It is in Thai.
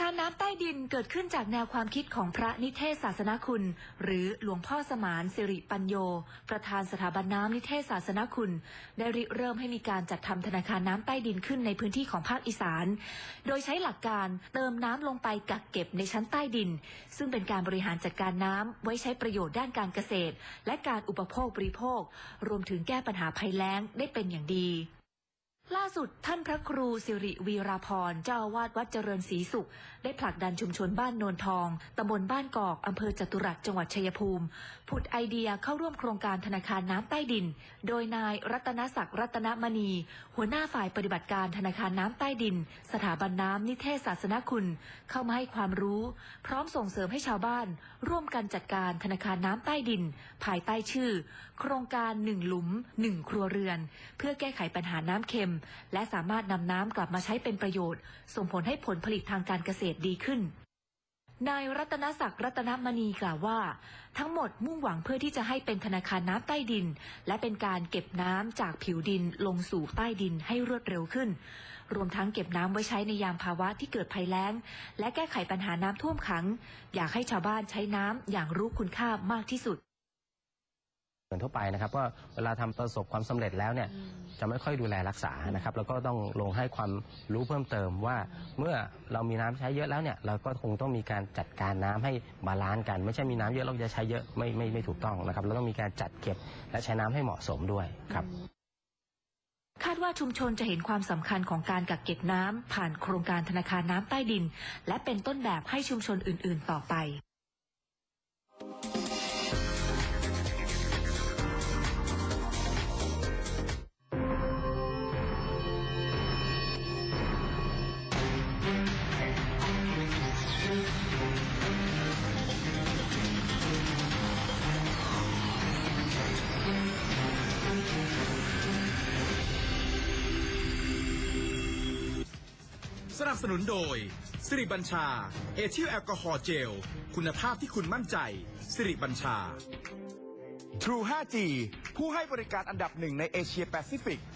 คารน้ำใต้ดินเกิดขึ้นจากแนวความคิดของพระนิเทศศาสนคุณ หรือหลวงพ่อสมานสิริปัญโย ประธานสถาบันน้ำนิเทศศาสนคุณ ได้ริเริ่มให้มีการจัดทำธนาคารน้ำใต้ดินขึ้นในพื้นที่ของภาคอีสาน โดยใช้หลักการเติมน้ำลงไปกักเก็บในชั้นใต้ดิน ซึ่งเป็นการบริหารจัดการน้ำไว้ใช้ประโยชน์ด้านการเกษตร และการอุปโภคบริโภค รวมถึงแก้ปัญหาภัยแล้งได้เป็นอย่างดี ล่าสุดท่านพระครูสิริวีราพรเจ้าอาวาสวัดเจริญศรีสุข ได้ผลักดันชุมชนบ้านโนนทอง ตำบลบ้านกอก อำเภอจตุรัสจังหวัดชัยภูมิ ผุดไอเดียเข้าร่วมโครงการธนาคารน้ำใต้ดิน โดยนายรัตนศักดิ์รัตนมณี หัวหน้าฝ่ายปฏิบัติการธนาคารน้ำใต้ดิน สถาบันน้ำนิเทศศาสนคุณ เข้ามาให้ความรู้ พร้อมส่งเสริมให้ชาวบ้าน ร่วมกันจัดการธนาคารน้ำใต้ดิน ภายใต้ชื่อ โครงการหนึ่งหลุมหนึ่งครัวเรือน เพื่อแก้ไขปัญหาน้ำเค็มและสามารถนำน้ำกลับมาใช้เป็นประโยชน์ ส่งผลให้ผลผลิตทางการเกษตรดีขึ้นนายรัตนศักดิ์รัตนมณีกล่าวว่า ทั้งหมดมุ่งหวังเพื่อที่จะให้เป็นธนาคารน้ำใต้ดิน และเป็นการเก็บน้ำจากผิวดินลงสู่ใต้ดินให้รวดเร็วขึ้น รวมทั้งเก็บน้ำไว้ใช้ในยามภาวะที่เกิดภัยแล้ง และแก้ไขปัญหาน้ำท่วมขัง อยากให้ชาวบ้านใช้น้ำอย่างรู้คุณค่ามากที่สุด เหมือนทั่วไปนะครับว่าเวลาทำประสบความสำเร็จแล้วเนี่ยจะไม่ค่อยดูแลรักษานะครับ แล้วก็ต้องลงให้ความรู้เพิ่มเติมว่า เมื่อเรามีน้ำใช้เยอะแล้วเนี่ยเราก็คงต้องมีการจัดการน้ำให้บาลานซ์กัน ไม่ใช่มีน้ำเยอะเราจะใช้เยอะไม่ไม่ไม่ถูกต้องนะครับเราต้องมีการจัดเก็บและใช้น้ำให้เหมาะสมด้วยครับ คาดว่าชุมชนจะเห็นความสำคัญของการกักเก็บน้ำผ่านโครงการธนาคารน้ำใต้ดิน และเป็นต้นแบบให้ชุมชนอื่น ๆ ต่อไป สนับสนุนโดย สิริบัญชา เอทิลแอลกอฮอล์เจล คุณภาพที่คุณมั่นใจ สิริบัญชา True 5G ผู้ให้บริการอันดับหนึ่งในเอเชียแปซิฟิก